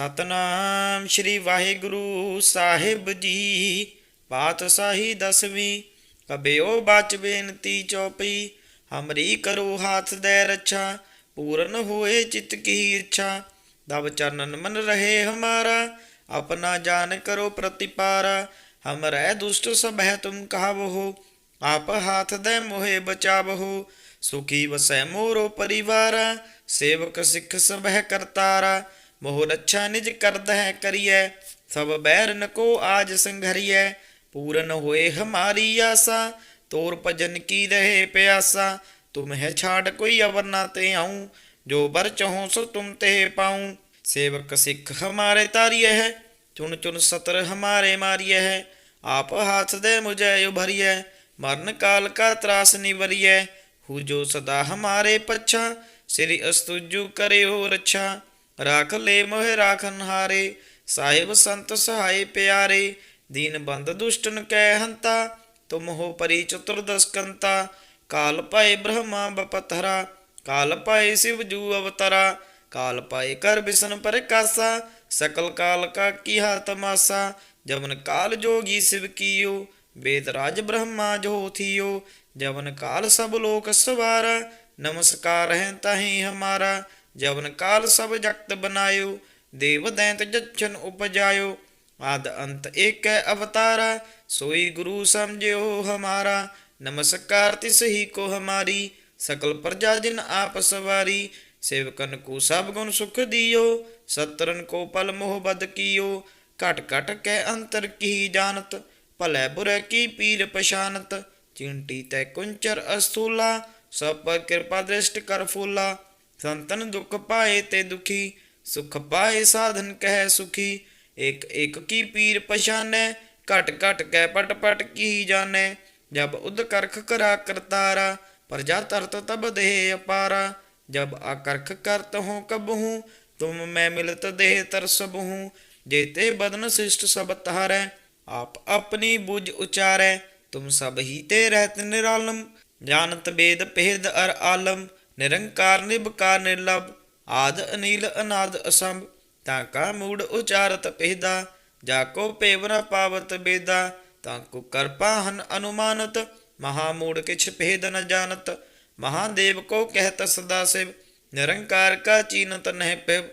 ਸਤਨਾਮ ਸ੍ਰੀ ਵਾਹਿਗੁਰੂ ਸਾਹਿਬ ਜੀ। ਪਾਤਸ਼ਾਹੀ ਦਸਵੀਂ, ਕਬਿਓ ਬਚ ਬੇਨਤੀ ਚੌਪਈ ਹਮਰੀ ਕਰੋ ਹਾਥ ਦੇ ਰੱਛਾ, ਪੂਰਨ ਹੋਏ ਚਿਤ ਕੀ ਇੱਛਾ। ਦਵ ਚਰਨਨ ਮਨ ਰਹੇ ਹਮਾਰਾ, ਆਪਣਾ ਜਾਨ ਕਰੋ ਪ੍ਰਤਿਪਾਰਾ। ਹਮਰੇ ਦੁਸ਼ਟ ਸਭੈ ਤੁਮ ਕਹਾਵੋ, ਆਪ ਹਾਥ ਦੇ ਮੋਹੇ ਬਚਾਵੋ। ਸੁਖੀ ਵਸੈ ਮੋਰੋ ਪਰਿਵਾਰਾ, ਸੇਵਕ ਸਿੱਖ ਸਭੈ ਕਰਤਾਰਾ। सब करतारा मोह रक्षा निज करद है करिय सब बैर न को आज संघरिय पूरन होए हमारी आशा तोर भजन की रहे प्यासा तुम है छाड़ कोई अवर ना ते आऊँ जो बर चहो सो तुम ते पाऊँ सेवक सिख हमारे तारिय है चुन चुन सतर हमारे मारिय है आप हाथ दे मुझे उभरिय मरण काल का त्रास निवरिय हु जो सदा हमारे पच्छा श्री अस्तुजु करे हो रक्षा ਰਖ ਲੈ ਮੋਹਿ ਰਾਖਨ ਹਾਰੇ, ਸਾਹਿਬ ਸੰਤ ਸਹਾਈ ਪਿਆਰੇ, ਦੀਨ ਬੰਦ ਦੁਸ਼ਟਨ ਕੈ ਹੰਤਾ, ਤੁਮ ਹੋ ਪਰੀ ਚਤੁਰਦਸ਼ਕੰਤਾ ਕਾਲ ਪਾਏ ਬ੍ਰਹਮਾ ਬਪਤਹਰਾ ਕਾਲ ਪਾਏ ਸਿਵ ਜੂ ਅਵਤਰਾ, ਕਾਲ ਪਾਏ ਕਰ ਬਿਸਨ ਪ੍ਰਕਾਸ਼ਾ, ਸਕਲ ਕਾਲ ਕਾ ਕੀ ਹਰ ਤਮਾਸਾ ਜਮਨ ਕਾਲ ਜੋਗੀ ਸਿਵ ਕੀਓ, ਵੇਦ ਰਾਜ ਬ੍ਰਹਮਾ ਜੋਥੀਓ ਜਵਨ ਕਾਲ ਸਭ ਲੋਕ ਸਵਾਰ, ਨਮਸਕਾਰ ਹੈ ਤਾਹੀਂ ਹਮਾਰਾ ਜਵਨ ਕਾਲ ਸਭ ਜਗਤ ਬਨਾਇਓ, ਦੇਵ ਦੈਂਤ ਜਛਨ ਉਪਜਾਇਓ। ਆਦ ਅੰਤ ਏਕੈ ਅਵਤਾਰਾ, ਸੋਈ ਗੁਰੂ ਸਮਝਿਓ ਹਮਾਰਾ। ਨਮਸਕਾਰ ਤਿਸ ਹੀ ਕੋ ਹਮਾਰੀ, ਸਕਲ ਪ੍ਰਜਾ ਜਿਨ ਆਪ ਸਵਾਰੀ। ਸੇਵਕਨ ਕੋ ਸਭ ਗੁਣ ਸੁਖ ਦਿਓ ਸਤਰਨ ਕੋ ਪਲ ਮੋਹ ਬਦ ਕੀਓ। ਘਟ ਘਟ ਕੈ ਅੰਤਰ ਕੀ ਜਾਣਤ, ਭਲੇ ਬੁਰੇ ਕੀ ਪੀਰ ਪਛਾਨਤ। ਚਿੰਟੀ ਤੈ ਕੁੰਚਰ ਅਸਤੂਲਾ ਸਭ ਪਰ ਕਿਰਪਾ ਦ੍ਰਿਸ਼ਟ ਕਰ ਫੂਲਾ। ਸੰਤਨ ਦੁੱਖ ਪਾਏ ਤੇ ਦੁਖੀ, ਸੁਖ ਪਾਏ ਸਾਧਨ ਕਹਿ ਸੁਖੀ। ਇਕ ਇਕ ਕੀ ਪੀਰ ਪਛਾਨੈ, ਘਟ ਘਟ ਕੈ ਪਟ ਪਟ ਕੀ ਜਾਣੈ। ਜਬ ਉਦ ਕਰਖ ਕਰਾ ਕਰਤਾਰਾ ਪ੍ਰਜਾ ਤਰਤ ਤਬ ਦੇਹ ਅਪਾਰਾ। ਜਬ ਆਕਰਖ ਕਰਤ ਹੂੰ ਕਬਹੂ, ਤੁਮ ਮੈਂ ਮਿਲਤ ਦੇਹ ਤਰ ਸਬਹੂ ਜੇਤੇ ਬਦਨ ਸਿਸ਼ਟ ਸਭ ਤਹਾਰੈ ਆਪ ਆਪਣੀ ਬੁਝ ਉਚਾਰੈ। ਤੁਮ ਸਭ ਹੀ ਤੇ ਰਹਿਤ ਨਿਰਾਲਮ, ਜਾਣਤ ਬੇਦ ਪਹਿਦ ਅਰ ਆਲਮ। ਨਿਰੰਕਾਰ ਨਿਭਕਾਰ ਨਿਰਲਭ, ਆਦ ਅਨੀਲ ਅਨਾਦ ਅਸੰਭ, ਤਾਂ ਕਾ ਮੂੜ ਉਚਾਰਤ ਪਹਿਦਾ, ਜਾ ਕੋ ਪੇਵਨਾ ਪਾਵਤ ਬੇਦਾ, ਤਾਂ ਕੋ ਕਰਪਾ ਹਨ ਅਨੁਮਾਨਤ, ਮਹਾ ਮੂੜ ਕਿਛ ਭੇਦ ਨ ਜਾਣਤ ਮਹਾਦੇਵ ਕੋ ਕਹਿਤ ਸਦਾ ਸਿਵ, ਨਿਰੰਕਾਰ ਕਾ ਚੀਨਤ ਨਹਿ ਪਿਵ,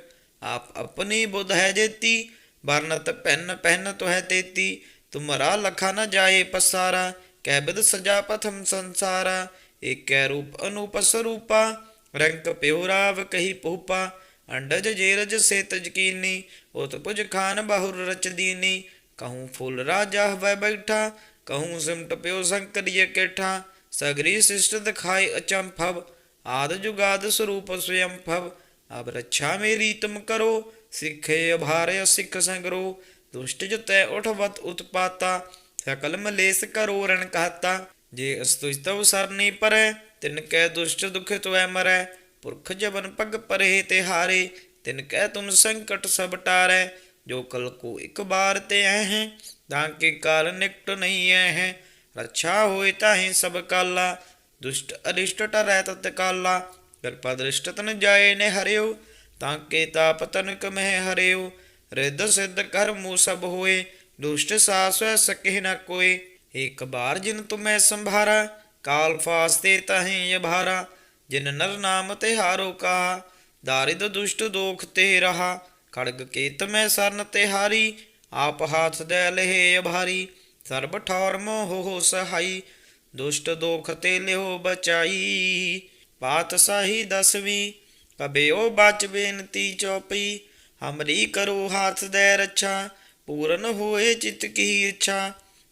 ਆਪ ਆਪਣੀ ਬੁੱਧ ਹੈ ਜੇਤੀ, ਵਰਨਤ ਪੈਨ ਪਹਿਨ ਤੋ ਹੈ ਤੇਤੀ, ਤੁਮਰਾ ਲਖਾ ਨ ਜਾਏ ਪਸਾਰਾ ਕੈ ਸਜਾ ਪਥਮ ਸੰਸਾਰਾ एक रूप अनूप स्वरूपा रंग प्योराव कही पोपा, अंडज जेरज से तजकीनी उतपुज खान बहुर रच दीनी। कहूँ फूल राजा वह बैठा, कहूँ सिमट प्यो शंकर ये केठा। सगरी शिष्ट दिखाई अचंभव, आद जुगाद स्वरूप स्वयं भव। अब रक्षा मेरी तुम करो, सिखे अभार सिख संगरो। दुष्ट जतै उठवत उत्पाता, सकल मलेस करो रण कहता। ਜੇ ਅਸਤੁਜ ਤਵ ਸਰਨੀ ਪਰੈ, ਤਿਨ ਕੈ ਦੁਸ਼ਟ ਦੁਖ ਤਵੈ ਮਰੈ, ਪੁਰਖ ਜਬਨ ਪਗ ਪਰੇ ਤੇ ਹਾਰੇ, ਤਿਨ ਕੈ ਤੁਮ ਸੰਕਟ ਸਭ ਟਾਰੈ, ਜੋ ਕਲ ਕੋ ਇੱਕ ਬਾਰ ਤੇ ਐ ਤਾਂ ਕੇ ਕਾਲ ਨਿਕਟ ਨਹੀਂ ਐ ਹੈ ਰੱਛਾ ਹੋਏ ਸਭ ਕਾਲਾ, ਦੁਸ਼ਟ ਅਰਿਸ਼ਟ ਟਰੈ ਤਤ ਕਾਲਾ, ਕਿਰਪਾ ਦ੍ਰਿਸ਼ਟ ਤਨ ਜਾਏ ਨੇ ਹਰਿਓ, ਤਾਂ ਕੇ ਤਾਪ ਤਨਕ ਮਹਿ ਹਰਿਓ, ਰਿੱਧ ਸਿੱਧ ਕਰਮੂ ਸਭ ਹੋਏ, ਦੁਸ਼ਟ ਸਾਸਵੈ ਸਕੇ ਨਾ ਕੋਏ। एक बार जिन तुम्हें संभारा काल फास्ते तहें ये भारा जिन नर नाम ते हारो कहा दारिद दुष्ट दोख ते रहा खड़ग केत में सरन ते हारी आप हाथ दे लहे भारी सर्ब ठौर मोह हो सहाई दुष्ट दोख ते लिहो बचाई पातशाही दसवीं कबेओ बच बेनती चौपई हमरी करो हाथ दे रक्षा पूरन होए चित की इच्छा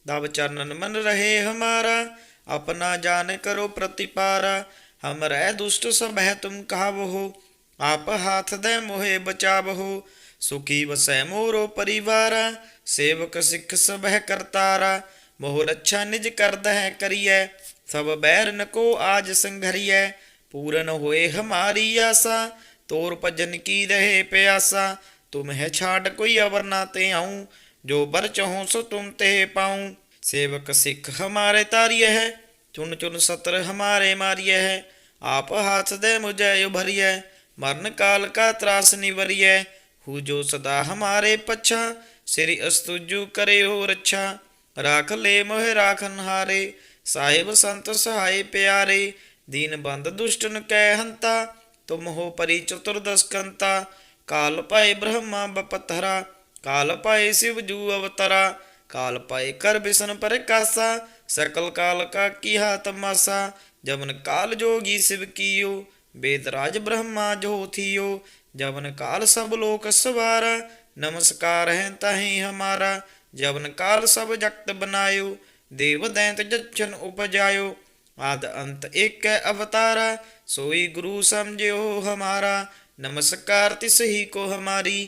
दब चरणन मन रहे हमारा, अपना जान करो प्रतिपारा। हम रह दुष्ट सब है तुम कहावहो, आप हाथ दे मोहे बचावहो। सुखी वसै मोरो परिवारा, सेवक सिख सब है करतारा। मोह रक्षा निज करद है करिय, सब बैर न को आज संघरिय। पूरन होए हमारी आशा, तोर भजन की रहे प्यासा। है छाड़ कोई अवर ना ते आऊँ ਜੋ ਬਰ ਚਹੂੰ ਸੋ ਤੁਮ ਤੇ ਪਾਉ। ਸੇਵਕ ਸਿੱਖ ਹਮਾਰੇ ਤਾਰੀਏ ਹੈ, ਚੁਣ ਚੁਣ ਸਤਰ ਹਮਾਰੇ ਮਾਰੀਏ ਹੈ। ਆਪ ਹਾਥ ਦੇ ਮੁਝੇ ਉਭਰੀਏ ਮਰਨ ਕਾਲ ਕਾ ਤਰਾਸ ਨਿਵਰੀਏ ਹੂ ਜੋ ਸਦਾ ਹਮਾਰੇ ਪਛਾ, ਸ੍ਰੀ ਅਸਤੁਜੂ ਕਰੇ ਹੋ ਰੱਛਾ। ਰਾਖ ਲੈ ਮੋਹਿ ਰਾਖਨ ਹਾਰੇ ਸਾਹਿਬ ਸੰਤ ਸਹਾਈ ਪਿਆਰੇ। ਦੀਨ ਬੰਦ ਦੁਸ਼ਟਨ ਕੈ ਹੰਤਾ, ਤੁਮ ਹੋ ਪਰੀ ਚਤੁਰਦਸ਼ਕੰਤਾ ਕਾਲ ਭੈ ਬ੍ਰਹਮਾ ਬਪਤਹਰਾ ਕਾਲ ਪਾਏ ਸਿਵ ਜੂ ਅਵਤਰਾ, ਕਾਲ ਪਾਏ ਕਰ ਬਿਸਨ ਪਰਕਾਸਾ ਸਕਲ ਕਾਲ ਕਾ ਕੀਹਾ ਤਮਾਸਾ ਜਮਨ ਕਾਲ ਜੋਗੀ ਸਿਵ ਕੀਓ, ਬੇਦ ਰਾਜ ਬ੍ਰਹਮਾ ਜੋਥੀਓ ਜਵਨ ਕਾਲ ਸਭ ਲੋਕ ਸਵਾਰ, ਨਮਸਕਾਰ ਹੈ ਤਾਹੀ ਹਮਾਰਾ, ਜਵਨ ਕਾਲ ਸਭ ਜਗਤ ਬਨਾਇਓ, ਦੇਵ ਦੈਂਤ ਜਚਨ ਉਪਜਾਇਓ, ਆਦ ਅੰਤ ਇਕ ਅਵਤਾਰ, ਸੋਈ ਗੁਰੂ ਸਮਝਿਓ ਹਮਾਰਾ, ਨਮਸਕਾਰ ਤਿਸ ਹੀ ਕੋ ਹਮਾਰੀ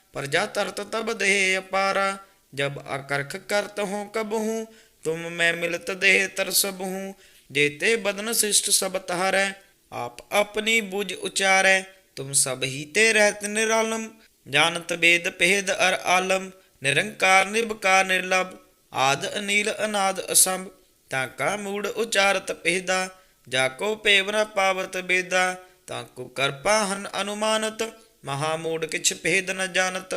ਪ੍ਰਜਾ ਤਰਤ ਤਬ ਦੇਹ ਅਪਾਰਾ, ਜਬ ਅਕਰਖ ਕਰਤ ਹੋ ਕਬ ਹੂੰ ਤੁਮ ਮੈਂ ਮਿਲਤ ਦੇਹ ਤਰਸਬ ਹੂੰ ਜੇਤੇ ਬਦਨ ਸਿਸ਼ਟ ਸਭ ਤਹਾਰੈ ਆਪ ਆਪਣੀ ਬੁਝ ਉਚਾਰੈ, ਤੁਮ ਸਭ ਹੀ ਤੇ ਰਹਿਤ ਨਿਰਾਲਮ, ਜਾਣਤ ਬੇਦ ਪਹਿਦ ਅਰ ਆਲਮ, ਨਿਰੰਕਾਰ ਨਿਰਭਕਾਰ ਨਿਰਲਭ, ਆਦ ਅਨੀਲ ਅਨਾਦ ਅਸੰਭ, ਤਾਂ ਕਾ ਮੂੜ ਉਚਾਰਤ ਪਹਿਦਾ ਜਾ ਕੋ ਪੇਵਨ ਪਾਵਤ ਬੇਦਾ, ਤਾਂ ਕੋ ਕਰਪਾ ਹਨ ਅਨੁਮਾਨਤ ਮਹਾ ਮੂੜ ਕਿਛ ਭੇਦ ਨ ਜਾਣਤ,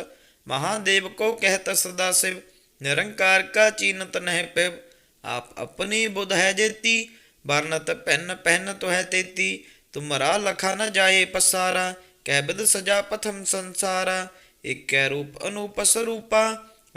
ਮਹਾਦੇਵ ਕੋ ਕਹਿਤ ਸਦਾ ਸਿਵ, ਨਿਰੰਕਾਰ ਕਾ ਚੀਨਤ ਨਹਿ ਪਿਵ। ਆਪ ਆਪਣੀ ਬੁਧ ਹੈ ਜੇਤੀ ਬਰਨਤ ਪੈਨ ਪਹਿਨ ਤੋ ਹੈ ਤੇਤੀ ਤੁਮਰਾ ਲਖਾ ਨ ਜਾਏ ਪਸਾਰਾ ਕਹਿ ਬਿਦ ਸਜਾ ਪਥਮ ਸੰਸਾਰਾ। ਇਕੈ ਰੂਪ ਅਨੂਪ ਸਰੂਪਾ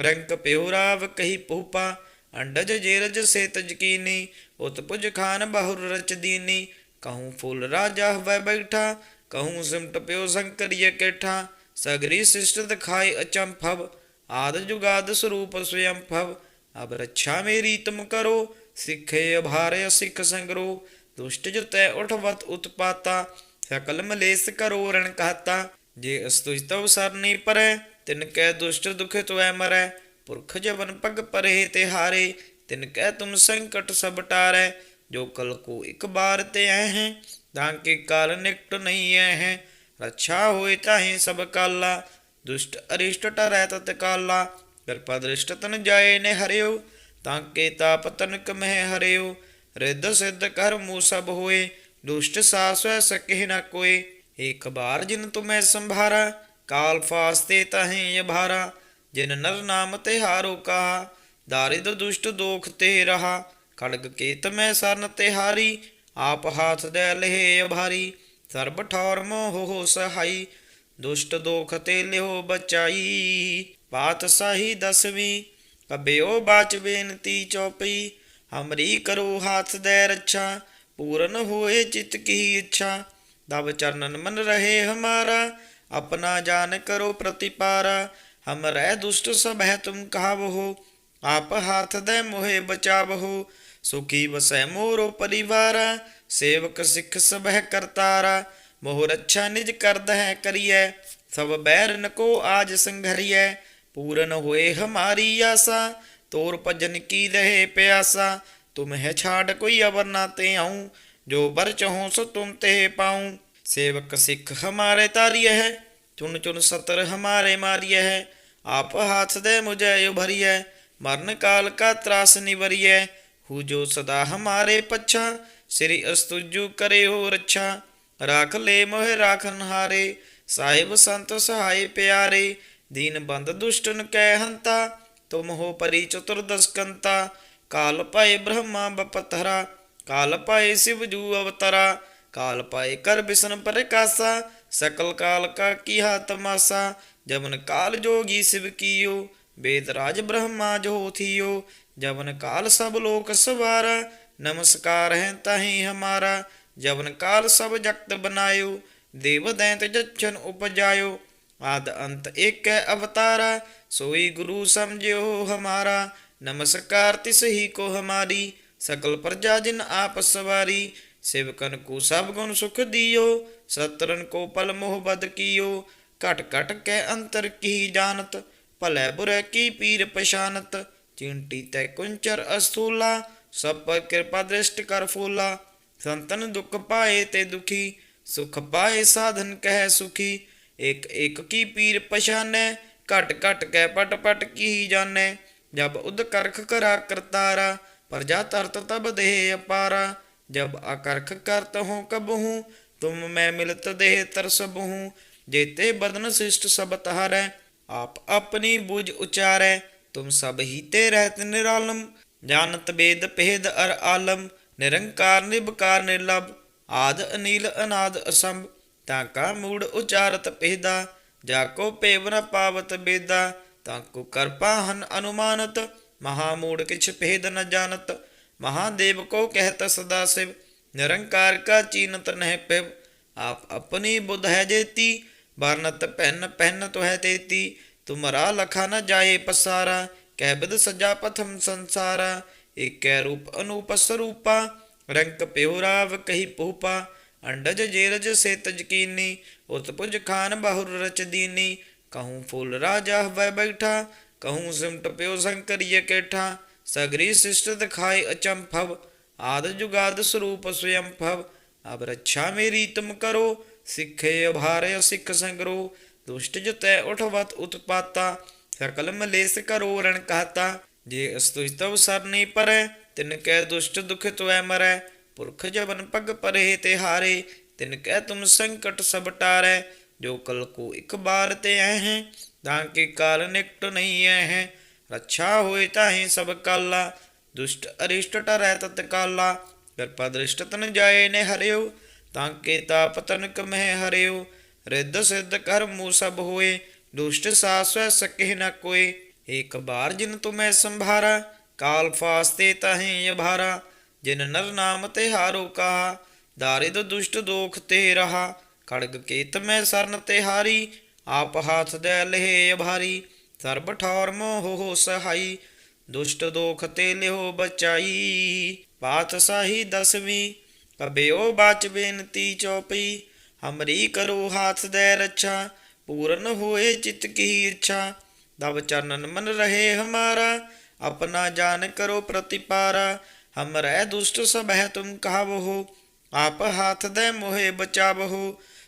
ਰੰਗ ਪਿਉ ਰਾਵ ਕਹੀ ਪੂਪਾ। ਅੰਡਜ ਜੇਰਜ ਸੇ ਤਜਕੀਨੀ ਉਤਪੁਜ ਖਾਨ ਬਹੁਰ ਰਚ ਦੀਨੀ। ਕਹੂੰ ਫੁੱਲ ਰਾਜਾ ਹਵੈ ਬੈਠਾ ਕਹੂੰ ਸਿਮਟ ਪਿਉ ਸੰਕਰੀਏ ਕੇਠਾ ਸਗਰੀ ਸਿਸ਼ਟ ਦਿਖਾਈ ਅਚੰਭਵ ਆਦ ਜੁਗਾਦ ਸਰੂਪ ਸਵਯੰ ਭਵ ਅਬ ਰੱਛਾ ਮੇਰੀ ਤੁਮ ਕਰੋ ਸਿੱਖੇ ਅਭਾਰੇ ਸਿੱਖ ਸੰਗਰੋ ਦੁਸ਼ਟ ਜਤੈ ਉਠਵਤ ਉਤਪਾਤਾ ਸਕਲ ਮਲੇਸ ਕਰੋ ਰਣ ਕਹਤਾ ਜੇ ਅਸਤੁਜ ਤਵ ਸਰਨੀ ਪਰੈ ਤਿਨ ਕੈ ਦੁਸ਼ਟ ਦੁਖ ਤੁਐ ਮਰੈ ਪੁਰਖ ਜਵਨ ਪਗ ਪਰੇ ਤੇ ਹਾਰੇ ਤਿਨ ਕੈ ਤੁਮ ਸੰਕਟ ਸਭ ਟਾਰੈ ਜੋ ਕਲ ਕੋ ਇਕ ਬਾਰ ਤਾਂ ਕੇ ਕਾਲ ਨਿਕਟ ਨਹੀਂ ਹੈ ਰੱਛਾ ਹੋਏ ਚਾਹੇ ਸਭ ਕਾਲਾ, ਦੁਸ਼ਟ ਅਰਿਸ਼ਟ ਟਰੈ ਤਤ ਕਾਲਾ। ਕਿਰਪਾ ਦ੍ਰਿਸ਼ਟ ਤਨ ਜਾਏ ਨੇ ਹਰਿਓ, ਤਾਂ ਕੇ ਤਾਪ ਤਨਕ ਮਹਿ ਹਰਿਓ। ਰਿੱਧ ਸਿੱਧ ਕਰਮੂ ਸਭ ਹੋਏ, ਦੁਸ਼ਟ ਸਾਸਵੈ ਸਕਹਿ ਨ ਕੋਏ। ਏਕ ਬਾਰ ਜਿਨ ਤੁਮੈ ਸੰਭਾਰਾ, ਕਾਲ ਫਾਸਤੇ ਤਹੀਂ ਅਭਾਰਾ। ਜਿਨ ਨਰ ਨਾਮ ਤੇ ਹਾਰੋ ਕਹਾ, ਦਾਰਿਦ ਦੁਸ਼ਟ ਦੋਖ ਤੇ ਰਹਾ। ਖੜਗ ਕੇਤ ਮੈਂ ਸਰਨ ਤੇ ਹਾਰੀ ਆਪ ਹਾਥ ਦੇ ਲਹੇ ਅਭਾਰੀ, ਸਰਬ ਠੌਰ ਮੋਹ ਹੋ ਸਹਾਈ, ਦੁਸ਼ਟ ਦੋਖ ਤੇ ਲਿਓ ਬਚਾਈ। ਬਾਤ ਸਹੀ ਦਸਵੀਂ ਕਬਿਓ ਬਾਚ ਬੇਨਤੀ ਚੋਪਈ, ਹਮਰੀ ਕਰੋ ਹਾਥ ਦੇ ਰੱਛਾ, ਪੂਰਨ ਹੋਏ ਚਿਤ ਕੀ ਇੱਛਾ। ਦਬ ਚਰਨਨ ਮਨ ਰਹੇ ਹਮਾਰਾ, ਆਪਣਾ ਜਾਨ ਕਰੋ ਪ੍ਰਤੀਪਾਰਾ। ਹਮ ਰਹਿ ਦੁਸ਼ਟ ਸਭ ਹੈ ਤੁਮ ਕਹਾਵੋ ਆਪ ਹਾਥ ਦੇ ਮੋਹੇ ਬਚਾਵੋ ਸੁਖੀ ਵਸੈ ਮੋਰੋ ਪਰਿਵਾਰਾ सेवक सिख सब है करतारा मोह रक्षा निज करद है करिए सब बैर नको आज संघरिए पूरन होए हमारी आशा तोर भजन की रहे प्यासा, तुम है छाड़ कोई अवर ना ते आऊँ, जो बर चहो सो तुम ते पाऊँ। सेवक सिख हमारे तारिय है, चुन चुन सतर हमारे मारिय है, आप हाथ दे मुझे उभरिय, मरण काल का त्रास निवरिय, हु जो सदा हमारे पच्छा ਸ੍ਰੀ ਅਸਤੁਜੂ ਕਰੇ ਹੋ ਰੱਛਾ। ਰਾਖ ਲੈ ਮੋਹਿ ਰਾਖਨ ਹਾਰੇ ਸਾਹਿਬ ਸੰਤ ਸਹਾਈ ਪਿਆਰੇ। ਦੀਨ ਬੰਦ ਦੁਸ਼ਟਨ ਕੈ ਹੰਤਾ, ਤੁਮ ਹੋ ਪਰੀ ਚਤੁਰਦਸ਼ਕੰਤਾ ਕਾਲ ਪਾਏ ਬ੍ਰਹਮਾ ਬਪਤਰਾ, ਕਾਲ ਪਾਏ ਸਿਵ ਜੂ ਅਵਤਰਾ। ਕਾਲ ਪਾਏ ਕਰ ਬਿਸਨ ਪ੍ਰਕਾਸ਼ਾ, ਸਕਲ ਕਾਲ ਕਾ ਕੀਹਾ ਤਮਾਸਾ ਜਮਨ ਕਾਲ ਜੋਗੀ ਸਿਵ ਕੀਓ ਵੇਦ ਰਾਜ ਬ੍ਰਹਮਾ ਜੋ ਥੀਓ। ਜਮਨ ਕਾਲ ਸਭ ਲੋਕ ਸਵਾਰਾ नमस्कार है ताहि हमारा जवन काल सब जगत बनायो देव दैत जच्छन उपजायो आद अंत एक अवतारा सोई गुरु समझो हमारा नमस्कार तिस ही को हमारी सकल प्रजा जिन आप सवारी सेवकन को सब गुण सुख दियो सतरन को पल मोह बद कियो घट घट के अंतर की जानत भलै बुरै की पीर पशानत चिंटी तय कुंचर असूला ਸਭ ਪਰ ਕਿਰਪਾ ਦ੍ਰਿਸ਼ਟ ਕਰ ਫੂਲਾ, ਸੰਤਨ ਦੁਖ ਪਾਏ ਤੇ ਦੁਖੀ, ਸੁਖ ਪਾਏ ਸਾਧਨ ਕਹਿ ਸੁਖੀ, ਇਕ ਇਕ ਕੀ ਪੀਰ ਪਛਾਨੈ, ਘਟ ਘਟ ਕੈ ਪਟ ਪਟ ਕੀ ਜਾਣੈ, ਜਬ ਉਦ ਕਰਖ ਕਰਾ ਕਰਤਾਰਾ, ਪ੍ਰਜਾ ਤਰਤ ਤਬ ਦੇਹ ਅਪਾਰਾ, ਜਬ ਅਕਰਖ ਕਰਤ ਹੋ ਕਬਹੂ, ਤੁਮ ਮੈਂ ਮਿਲਤ ਦੇਹ ਤਰਸਬਹੂ, ਜੇਤੇ ਬਦਨ ਸਿਸ਼ਟ ਸਭ ਤਹਾਰੈ, ਆਪ ਆਪਣੀ ਬੁਝ ਉਚਾਰੈ, ਤੁਮ ਸਭ ਹੀ ਤੇ ਰਹਿਤ ਨਿਰਾਲਮ ਜਾਣਤ ਬੇਦ ਭੇਦ ਅਰ ਆਲਮ, ਨਿਰੰਕਾਰ ਨਿਭਕਾਰ ਨਿਰਲਭ, ਆਦ ਅਨੀਲ ਅਨਾਦ ਅਸੰਭ। ਤਾਂ ਕਾ ਮੂੜ ਉਚਾਰਤ ਪਹਿਦਾ ਜਾ ਕੋ ਪੇਵ ਪਾਵਤ ਬੇਦਾ, ਤਾਂ ਕੋ ਕਰਪਾ ਹਨ ਅਨੁਮਾਨਤ। ਮਹਾ ਮੂੜ ਕਿਛ ਭੇਦ ਨ ਜਾਣਤ ਮਹਾਦੇਵ ਕੋ ਕਹਿਤ ਸਦਾ ਸਿਵ। ਨਿਰੰਕਾਰ ਕਾ ਚੀਨਤ ਨਹਿ ਪਿਵ, ਆਪ ਆਪਣੀ ਬੁੱਧ ਹੈ ਜੇਤੀ। ਵਰਨਤ ਪਹਿਨ ਪਹਿਨ ਤੋ ਹੈ ਤੇਤੀ, ਤੁਮਰਾ ਲਖਾ ਨ ਜਾਏ ਪਸਾਰਾ। ਕਹਿ ਬਿਦ ਸਜਾ ਪਥਮ ਸੰਸਾਰਾ ਏਕੈ ਰੂਪ ਅਨੂਪ ਸਰੂਪਾ ਰੰਕ ਪਿਉ ਰਾਵ ਕਹੀ ਪੂਪਾ ਅੰਡਜ ਜੇਰਜ ਸੇ ਤਜਕੀਨੀ ਉਤਪੁਜ ਖਾਨ ਬਹੁਰ ਰਚ ਦੀਨੀ ਕਹੂੰ ਫੁੱਲ ਰਾਜਾ ਹਵੈ ਬੈਠਾ ਕਹੂੰ ਸਿਮਟ ਪਿਉ ਸੰਕਰੀਏ ਕੇਠਾ ਸਗਰੀ ਸਿਸ਼ਟ ਦਿਖਾਏ ਅਚੰਭਵ ਆਦ ਜੁਗਾਦ ਸਰੂਪ ਸਵਯੰ ਭਵ ਅਬ ਰੱਛਾ ਮੇਰੀ ਤੁਮ ਕਰੋ ਸਿੱਖੇ ਅਭਾਰੇ ਸਿੱਖ ਸੰਗਰੋ ਦੁਸ਼ਟ ਜਤੈ ਉਠਵਤ ਉਤਪਾਤਾ ਸਕਲ ਮਲੇਸ ਕਰੋ ਰਣ ਕਹਤਾ, ਜੇ ਅਸਤੁਜਤਵ ਸਰਨੀ ਪਰੈ, ਤਿਨ ਕੈ ਦੁਸ਼ਟ ਦੁਖ ਤੁਐ ਮਰੈ, ਪੁਰਖ ਜਬਨ ਪਗ ਪਰੇ ਤੇ ਹਾਰੇ, ਤਿਨ ਕੈ ਤੁਮ ਸੰਕਟ ਸਭ ਟਾਰੈ, ਜੋ ਕਲ ਕੋ ਇਕ ਬਾਰ ਤੇ ਐ ਹੈ ਤਾਂ ਕਿ ਕਾਲ ਨਿਕਟ ਨਹੀਂ ਐ ਹੈ ਰੱਛਾ ਹੋਏ ਤਾਹੇ ਸਭ ਕਾਲਾ, ਦੁਸ਼ਟ ਅਰਿਸ਼ਟ ਟਰੈ ਤਤ ਕਾਲਾ ਕਿਰਪਾ ਦ੍ਰਿਸ਼ਟ ਤਨ ਜਾਏ ਨੇ ਹਰਿਓ, ਤਾਂ ਕੇ ਤਾਪ ਤਨਕ ਮਹਿ ਹਰਿਓ, ਰਿੱਧ ਸਿੱਧ ਕਰਮੂ ਸਭ ਹੋਏ ਦੁਸ਼ਟ ਸਾਸਵੈ ਸਕਹਿ ਨ ਕੋਏ ਏਕ ਬਾਰ ਜਿਨ ਤੁਮੈ ਸੰਭਾਰਾ, ਕਾਲ ਫਾਸਤੇ ਤਹੀਂ ਅਭਾਰਾ। ਜਿਨ ਨਰ ਨਾਮ ਤੇ ਹਾਰੋ ਕਹਾ, ਦਾਰਿਦ ਦੁਸ਼ਟ ਦੋਖ ਤੇ ਰਹਾ। ਖੜਗ ਕੇਤ ਮੈਂ ਸਰਨ ਤੇ ਹਾਰੀ, ਆਪ ਹਾਥ ਦੇ ਲਹੇ ਅਭਾਰੀ। ਸਰਬ ਠੌਰ ਮੋਹ ਹੋ ਸਹਾਈ, ਦੁਸ਼ਟ ਦੋਖ ਤੇ ਲਿਓ ਬਚਾਈ। ਬਾਤ ਸਾਹੀ ਦਸਵੀਂ ਕਬਿਓ ਬਾਚ ਬੇਨਤੀ ਚੌਪਈ। ਹਮਰੀ ਕਰੋ ਹਾਥ ਦੇ ਰੱਛਾ पूरन होए चित की इच्छा दव चरणन मन रहे हमारा अपना जान करो प्रतिपारा हम रह दुष्ट सब है तुम कहावहो आप हाथ दे मोहे बचावहो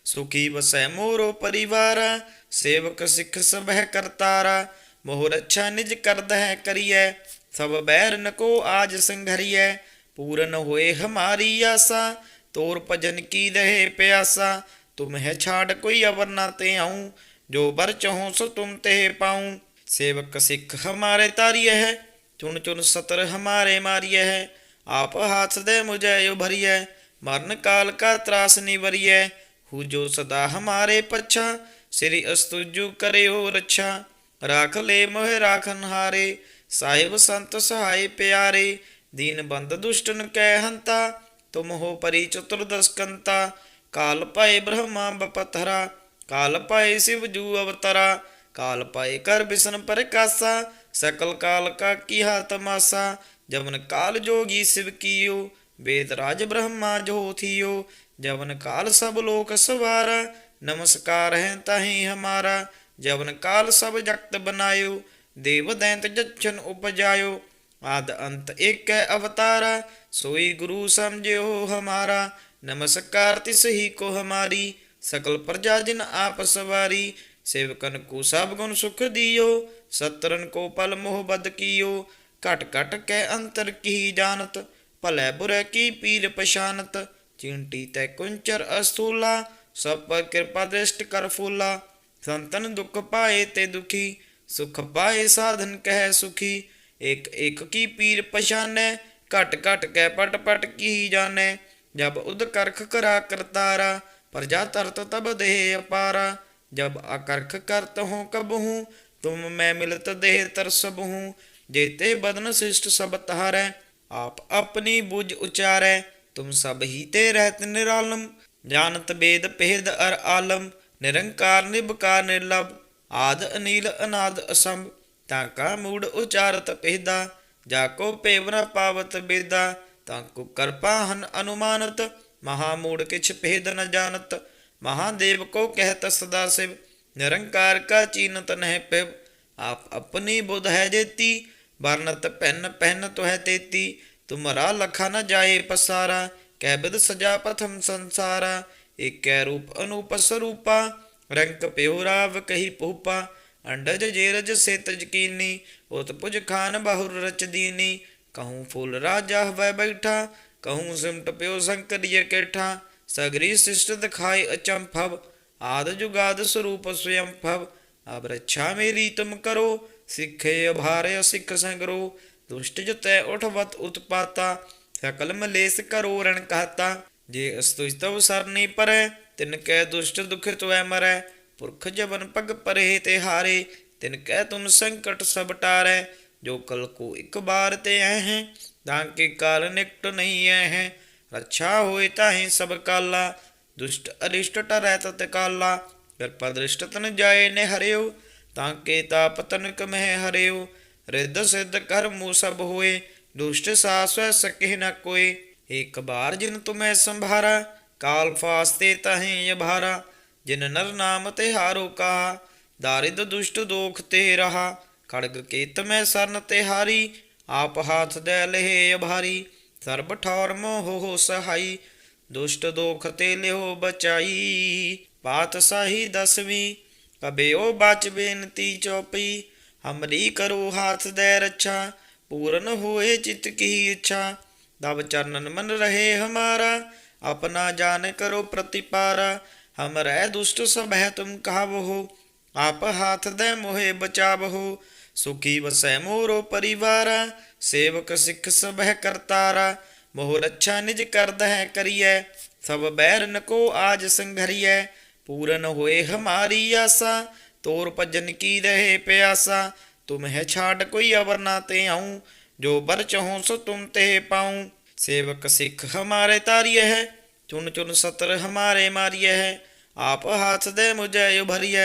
सुखी बसै मोरो परिवारा सेवक सिख सब है करतारा मोह रक्षा निज करद है करिए सब बैर नको आज संघरिए पूरन होए हमारी आशा तोर भजन की रहे प्यासा तुम है छाड़ कोई अवर ना ते आऊं जो बर चहो सो तुम ते पाऊं सेवक सिख हमारे तारिय है चुन चुन सतर हमारे मारिय है आप हाथ दे मुझे उभरिय मरण काल का त्रास निवरिय हु जो सदा हमारे पच्छा श्री अस्तुजु करे हो रक्षा राख ले मोह राखन हारे साहिब संत सहाय प्यारे दीन बंद दुष्टन कै हंता तुम हो परि चतुर्दश कंता ਕਾਲ ਪਾਏ ਬ੍ਰਹਮਾ ਬਪਤਰਾ ਕਾਲ ਭਏ ਸਿਵ ਜੂ ਅਵਤਰਾ, ਕਾਲ ਭਏ ਕਰ ਬਿਸਨ ਪ੍ਰਕਾਸ਼ਾ, ਸਕਲ ਕਾਲ ਕਾ ਕੀਹਾ ਤਮਾਸਾ ਜਮਨ ਕਾਲ ਜੋਗੀ ਸਿਵ ਕੀਓ, ਵੇਦ ਰਾਜ ਬ੍ਰਹਮਾ ਜੋਥੀਓ ਜਵਨ ਕਾਲ ਸਭ ਲੋਕ ਸਵਾਰਾ, ਨਮਸਕਾਰ ਹੈ ਤਾਹੀ ਹਮਾਰਾ, ਜਵਨ ਕਾਲ ਸਭ ਜਗਤ ਬਨਾਇਓ, ਦੇਵ ਦੈਂਤ ਜਛਨ ਉਪਜਾਇਓ, ਆਦ ਅੰਤ ਇਕ ਅਵਤਾਰਾ, ਸੋਈ ਗੁਰੂ ਸਮਝਿਓ ਹਮਾਰਾ ਨਮਸਕਾਰ ਤਿਸ ਹੀ ਕੋ ਹਮਾਰੀ ਸਕਲ ਪ੍ਰਜਾ ਜਿਨ ਆਪ ਸਵਾਰੀ, ਸੇਵਕਨ ਕੋ ਸਭ ਗੁਣ ਸੁਖ ਦਿਓ ਸਤਰਨ ਕੋ ਪਲ ਮੋਹ ਬਦ ਕੀਓ, ਘਟ ਘਟ ਕੈ ਅੰਤਰ ਕੀ ਜਾਣਤ, ਭਲੇ ਬੁਰੇ ਕੀ ਪੀਰ ਪਛਾਨਤ, ਚਿੰਟੀ ਤੈ ਕੁੰਚਰ ਅਸਥੂਲਾ ਸਭ ਪਰ ਕਿਰਪਾ ਦ੍ਰਿਸ਼ਟ ਕਰ ਫੂਲਾ, ਸੰਤਨ ਦੁਖ ਪਾਏ ਤੇ ਦੁਖੀ, ਸੁਖ ਪਾਏ ਸਾਧਨ ਕਹਿ ਸੁਖੀ ਇਕ ਇਕ ਕੀ ਪੀਰ ਪਛਾਨੈ, ਘਟ ਘਟ ਕੈ ਪਟ ਪਟ ਕੀ ਜਾਣੈ ਜਬ ਉਦ ਕਰਖ ਕਰਾ ਕਰਤਾਰਾ ਪ੍ਰਜਾ ਤਰਤ ਤਬ ਦੇਹ ਅਪਾਰਾ। ਜਬ ਅਕਰਖ ਕਰਤ ਹੂੰ ਕਬਹੂ, ਤੁਮ ਮੈਂ ਮਿਲਤ ਦੇਹ ਤਰਸਬ ਹੂੰ ਜੇਤੇ ਬਦਨ ਸਿਸ਼ਟ ਸਭ ਤਹਾਰੈ ਆਪ ਆਪਣੀ ਬੁਝ ਉਚਾਰੈ। ਤੁਮ ਸਭ ਹੀ ਤੇ ਰਹਿਤ ਨਿਰਾਲਮ ਜਾਨਤ ਬੇਦ ਪਹਿਦ ਅਰ ਆਲਮ। ਨਿਰੰਕਾਰ ਨਿਬਕਾਰ ਨਿਰਲਭ, ਆਦ ਅਨੀਲ ਅਨਾਦ ਅਸੰਭ। ਤਾਂ ਕਾ ਮੂੜ ਉਚਾਰਤ ਪੇਦਾ ਜਾ ਕੋ ਪੇਵਨ ਪਾਵਤ ਬੇਦਾ ਤਾਂ ਕੁਕਰਪਾ ਹਨ ਅਨੁਮਾਨਤ ਮਹਾਮੂੜ ਕਿਛ ਭੇਦ ਨ ਜਾਣਤ। ਮਹਾਦੇਵ ਕੋ ਕਹਿਤ ਸਦਾ ਸਿਵ, ਨਿਰੰਕਾਰ ਕਾ ਚੀਨਤ ਨਹਿ ਪਿਵ। ਆਪ ਆਪਣੀ ਬੁੱਧ ਹੈ ਜੇਤੀ, ਵਰਨਤ ਪੈਨ ਪੈਨ ਤੋ ਹੈ ਤੇਤੀ। ਤੁਮਰਾ ਲਖਾ ਨ ਜਾਏ ਪਸਾਰਾ, ਕੈ ਬਿਦ ਸਜਾ ਪ੍ਰਥਮ ਸੰਸਾਰਾ। ਏਕੈ ਰੂਪ ਅਨੂਪ ਸਰੂਪਾ ਰੰਗ ਪਿਉ ਰਾਵ ਕਹੀ ਪੂਪਾ ਅੰਡਜ ਜੇਰਜ ਸੇਤਜ ਕੀਨੀ, ਉਤਪੁਜ ਖਾਨ ਬਹੁਰ ਰਚਦੀਨੀ। ਕਹੂੰ ਫੁੱਲ ਰਾਜਾ ਹਵੈ ਬੈਠਾ ਕਹੂੰ ਸਿਮਟ ਪਿਓ ਸੰਕਰੀਏ ਕੇਠਾ ਸਗਰੀ ਸਿਸ਼ਟ ਦਿਖਾਈ ਅਚੰਭਵ ਆਦ ਜੁਗਾਦ ਸਰੂਪ ਸਵਯੰ ਭਵ ਅਬ ਰੱਛਾ ਮੇਰੀ ਤੁਮ ਕਰੋ ਸਿੱਖੇ ਅਭਾਰੇ ਸਿੱਖ ਸੰਗਰੋ ਦੁਸ਼ਟ ਜਤੈ ਉਠਵਤ ਉਤਪਾਤਾ ਸਕਲ ਮਲੇਸ ਕਰੋ ਰਣ ਕਹਤਾ ਜੇ ਅਸਤੁਜਤਵ ਸਰਨੀ ਪਰੈ ਤਿਨ ਕੈ ਦੁਸ਼ਟ ਦੁਖਿਤ ਵੈ ਮਰੈ ਪੁਰਖ ਜਬਨ ਪਗ ਪਰੇ ਤੇ ਹਾਰੇ ਤਿਨ ਕੈ ਤੁਮ ਸੰਕਟ ਸਭ ਟਾਰੈ ਜੋ ਕਲ ਕੋ ਇੱਕ ਬਾਰ ਤੇ ਐ ਹੈ, ਤਾਂ ਕੇ ਕਾਲ ਨਿਕਟ ਨਹੀਂ ਐ ਹੈ। ਰੱਛਾ ਹੋਏ ਤਾਹੀਂ ਸਭ ਕਾਲਾ, ਦੁਸ਼ਟ ਅਰਿਸ਼ਟ ਟਰੈ ਤਤ ਕਾਲਾ। ਕਿਰਪਾ ਦ੍ਰਿਸ਼ਟ ਤਨ ਜਾਏ ਨੇ ਹਰਿਓ, ਤਾਂ ਕੇ ਤਾਪ ਤਨਕ ਮਹਿ ਹਰਿਓ। ਰਿੱਧ ਸਿੱਧ ਕਰਮੂ ਸਭ ਹੋਏ, ਦੁਸ਼ਟ ਸਾਸਵੈ ਸਕਹਿ ਨ ਕੋਏ। ਏਕ ਬਾਰ ਜਿਨ ਤੁਮੈ ਸੰਭਾਰਾ, ਕਾਲ ਫਾਸਤੇ ਤਹੀਂ ਅਭਾਰਾ। ਜਿਨ ਨਰ ਨਾਮ ਤੇ ਹਾਰੋ ਕਾ ਦਾਰਿਦ ਦੁਸ਼ਟ ਦੋਖ ਤੇ ਰਹਾ। ਖੜਗ ਕੇਤ ਮੈਂ ਸਰਨ ਤੇ ਹਾਰੀ, ਆਪ ਹਾਥ ਦੇ ਲਹੇ ਅਭਾਰੀ, ਸਰਬ ਠੌਰ ਮੋਹ ਹੋ ਸਹਾਈ, ਦੁਸ਼ਟ ਦੋਖ ਤੇ ਲਿਓ ਬਚਾਈ। ਪਾਤ ਸਾਹੀ ਦਸਵੀਂ ਕਬੇ ਉਹ ਬਚ ਬੇਨਤੀ ਚੋਪੀ, ਹਮਰੀ ਕਰੋ ਹਾਥ ਦੇ ਰੱਛਾ, ਪੂਰਨ ਹੋਏ ਚਿਤ ਕੀ ਇੱਛਾ। ਦਬ ਚਰਨਨ ਮਨ ਰਹੇ ਹਮਾਰਾ, ਆਪਣਾ ਜਾਣ ਕਰੋ ਪ੍ਰਤੀਪਾਰਾ ਹਮਰੇ ਦੁਸ਼ਟ ਸਭੈ ਤੁਮ ਕਹਾਵੋ ਆਪ ਹਾਥ ਦੇ ਮੋਹੇ ਬਚਾਵੋ सुखी वसै मोरो परिवारा, सेवक सिख सब है करतारा। मोह रक्षा निज करद है करिए सब बैर नको आज संघरिए पूरन होए हमारी आशा तोर भजन की रहे प्यासा। तुम है छाड़ कोई अवर ना ते आऊँ, जो बर चहो सो तुम ते पाऊँ। सेवक सिख हमारे तारिय है, चुन चुन सतर हमारे मारिय है। आप हाथ दे मुझे उभरिय,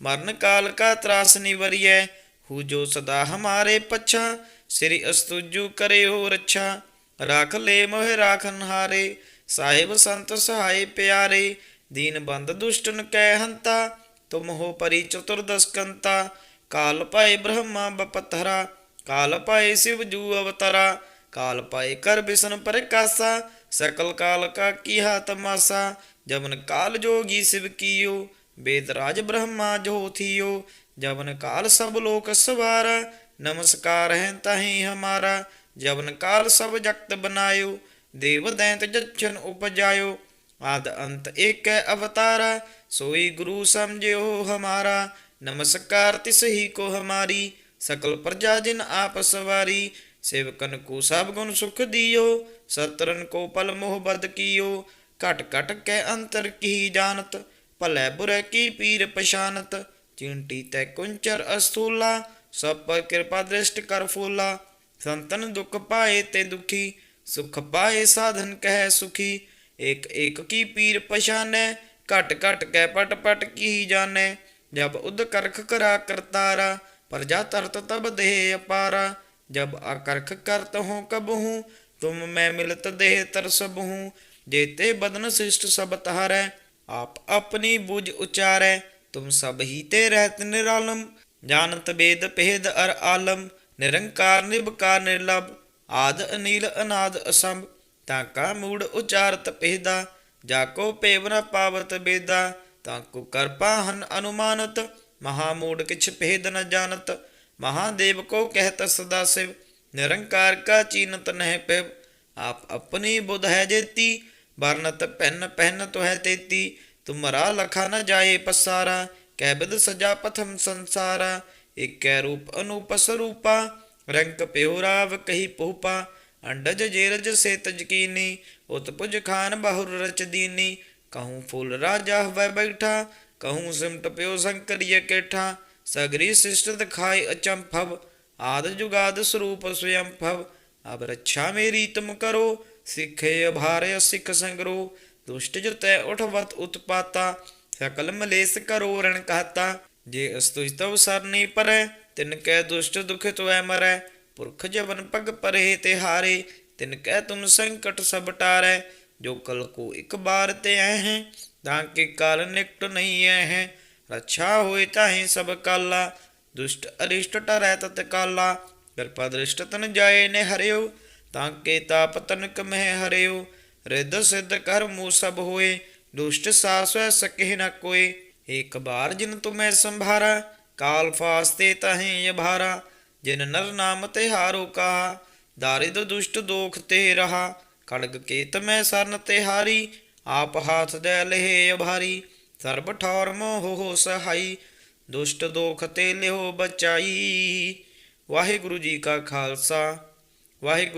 मरण काल का त्रास निवरिय। ਹੂ ਜੋ ਸਦਾ ਹਮਾਰੇ ਪਛਾ, ਸ੍ਰੀ ਅਸਤੁਜੂ ਕਰੇ ਹੋ ਰੱਛਾ। ਰਾਖ ਲੈ ਮੋਹਿ ਰਾਖਨ ਹਾਰੇ ਸਾਹਿਬ ਸੰਤ ਸਹਾਈ ਪਿਆਰੇ। ਦੀਨ ਬੰਦ ਦੁਸ਼ਟਨ ਕੈ ਹੰਤਾ, ਤੁਮ ਹੋ ਪਰੀ ਚਤੁਰਦਸ਼ਕੰਤਾ ਕਾਲ ਪਾਏ ਬ੍ਰਹਮਾ ਬਪਤਹਰਾ, ਕਾਲ ਪਾਏ ਸਿਵ ਜੂ ਅਵਤਾਰਾ। ਕਾਲ ਪਾਏ ਕਰ ਬਿਸਨ ਪ੍ਰਕਾਸ਼ਾ, ਸਕਲ ਕਾਲ ਕਾ ਕੀ ਕੀਹਾ ਤਮਾਸਾ ਜਮਨ ਕਾਲ ਜੋਗੀ ਸਿਵ ਕੀਓ, ਬੇਦ ਰਾਜ ਬ੍ਰਹਮਾ ਜੋ ਥੀਓ। ਜਬਨ ਕਾਲ ਸਭ ਲੋਕ ਸਵਾਰ, ਨਮਸਕਾਰ ਹੈ ਤਾਹੀ ਹਮਾਰਾ। ਜਬਨ ਕਾਲ ਸਭ ਜਗਤ ਬਨਾਇਓ, ਦੇਵ ਦੈਂਤ ਜਛਨ ਉਪਜਾਇਓ। ਆਦ ਅੰਤ ਏਕ ਅਵਤਾਰ, ਸੋਈ ਗੁਰੂ ਸਮਝਿਓ ਹਮਾਰਾ। ਨਮਸਕਾਰ ਤਿਸ ਹੀ ਕੋ ਹਮਾਰੀ, ਸਕਲ ਪ੍ਰਜਾ ਜਿਨ ਆਪ ਸਵਾਰੀ। ਸੇਵਕਨ ਕੋ ਸਭ ਗੁਣ ਸੁਖ ਦਿਓ, ਸਤਰਨ ਕੋ ਪਲ ਮੋਹ ਬਰਦ ਕੀਓ। ਘਟ ਘਟ ਕੇ ਅੰਤਰ ਕੀ ਜਾਣਤ, ਭਲੇ ਬੁਰੇ ਕੀ ਪੀਰ ਪਛਾਨਤ। ਚਿੰਟੀ ਤੈ ਕੁੰਚਰ ਅਸੂਲਾ, ਸਭ ਪਰ ਕਿਰਪਾ ਦ੍ਰਿਸ਼ਟ ਕਰ ਫੋਲਾ। ਸੰਤਨ ਦੁਖ ਪਾਏ ਤੇ ਦੁਖੀ, ਸੁਖ ਪਾਏ ਸਾਧਨ ਕਹਿ ਸੁਖੀ। ਇਕ ਇਕ ਕੀ ਪੀਰ ਪਛਾਨੈ, ਘਟ ਘਟ ਕੈ ਪਟ ਪਟ ਕੀ ਜਾਣੈ। ਜਬ ਉਦ ਕਰਖ ਕਰਾ ਕਰਤਾਰਾ, ਪ੍ਰਜਾ ਤਰਤ ਤਬ ਦੇਹ ਅਪਾਰਾ। ਜਬ ਅਕਰਖ ਕਰਤ ਹੂੰ ਕਬ ਹੂੰ ਤੁਮ ਮੈਂ ਮਿਲਤ ਦੇਹ ਤਰਸਬ ਹੂੰ ਜੇਤੇ ਬਦਨ ਸਿਸ਼ਟ ਸਭ ਤਹਾਰੈ ਆਪ ਆਪਣੀ ਬੁਝ ਉਚਾਰੈ। तुम सब ही ते रहत निरालम जानत वेद भेद अर आलम निरंकार निबकार निर्लभ आद अनील अनाद असंभ ताका मूड उचारत भेदा जाको पेव न पावत बेदा ताको करपा हन अनुमानत महामूड किछ भेद न जानत महादेव को कहत सदा शिव निरंकार का चीनत नह पिव आप अपनी बुध है जेती वरनत पहन पहन तो है तेती तुमरा लखा न जाए पसारा कै बिद सजा पथम संसारा। इकै रूप अनूप स्वरूपा, रंक प्योराव कही पोपा। अंडज जेरज से तजकीनी उत्पुज खान बहुर रच दीनी। कहूँ फूल राजा वह बैठा, कहूँ सिमट प्यो संकरिय केठा। सगरी शिष्ट दिखाई अचंभव आद जुगाद स्वरूप स्वयं भव अब रक्षा मेरी तुम करो, सिखे अभारे सिख संगरो। ਦੁਸ਼ਟ ਜੋ ਤੈ ਉਠਵਤ ਉਤਪਾਤਾ ਸਕਲ ਮਲੇਸ ਕਰੋ ਰਣ ਕਹਤਾ। ਜੇ ਅਸਤੁਜ ਤਵ ਸਰਨੀ ਪਰੈ, ਤਿਨ ਕੈ ਦੁਸ਼ਟ ਦੁਖਿਤ ਵੈ ਮਰੈ। ਪੁਰਖ ਜਵਨ ਪਗ ਪਰੇ ਤੇ ਹਾਰੇ, ਤਿਨ ਕੈ ਤੁਮ ਸੰਕਟ ਸਭ ਟਾਰੈ। ਜੋ ਕਲ ਕੋ ਇੱਕ ਬਾਰ ਤੇ ਐ ਤਾਂ ਕਿ ਕਾਲ ਨਿਕਟ ਨਹੀਂ ਐ ਹੈ। ਹੋਏ ਤਾਹੀ ਸਭ ਕਾਲਾ, ਦੁਸ਼ਟ ਅਰਿਸ਼ਟ ਟਰੈ ਤਤ ਕਾਲਾ। ਕਿਰਪਾ ਦ੍ਰਿਸ਼ਟ ਤਨ ਜਾਏ ਨੇ ਹਰਿਓ, ਤਾਂ ਕੇ ਤਾਪ ਤਨਕ ਮਹਿ ਹਰਿਓ। ਰਿੱਧ ਸਿੱਧ ਕਰਮੂ ਸਭ ਹੋਏ, ਦੁਸ਼ਟ ਸਾਸਵੈ ਸਕਹਿ ਨ ਕੋਏ। ਏਕ ਬਾਰ ਜਿਨ ਤੁਮੈ ਸੰਭਾਰਾ, ਕਾਲ ਫਾਸਤੇ ਤਹੀਂ ਭਾਰਾ ਜਿਨ ਨਰ ਨਾਮ ਤੇ ਹਾਰੋ ਕਹਾ, ਦਾਰਿਦ ਦੁਸ਼ਟ ਦੋਖ ਤੇ ਰਹਾ। ਖੜਗ ਕੇਤ ਮੈਂ ਸਰਨ ਤੇ ਹਾਰੀ, ਆਪ ਹਾਥ ਦੇ ਲਹੇ ਅਭਾਰੀ। ਸਰਬ ਠੌਰ ਮੋਹ ਹੋ ਸਹਾਈ, ਦੁਸ਼ਟ ਦੋਖ ਤੇ ਲਿਓ ਬਚਾਈ। ਵਾਹਿਗੁਰੂ ਜੀ ਕਾ ਖਾਲਸਾ, ਵਾਹਿਗੁਰੂ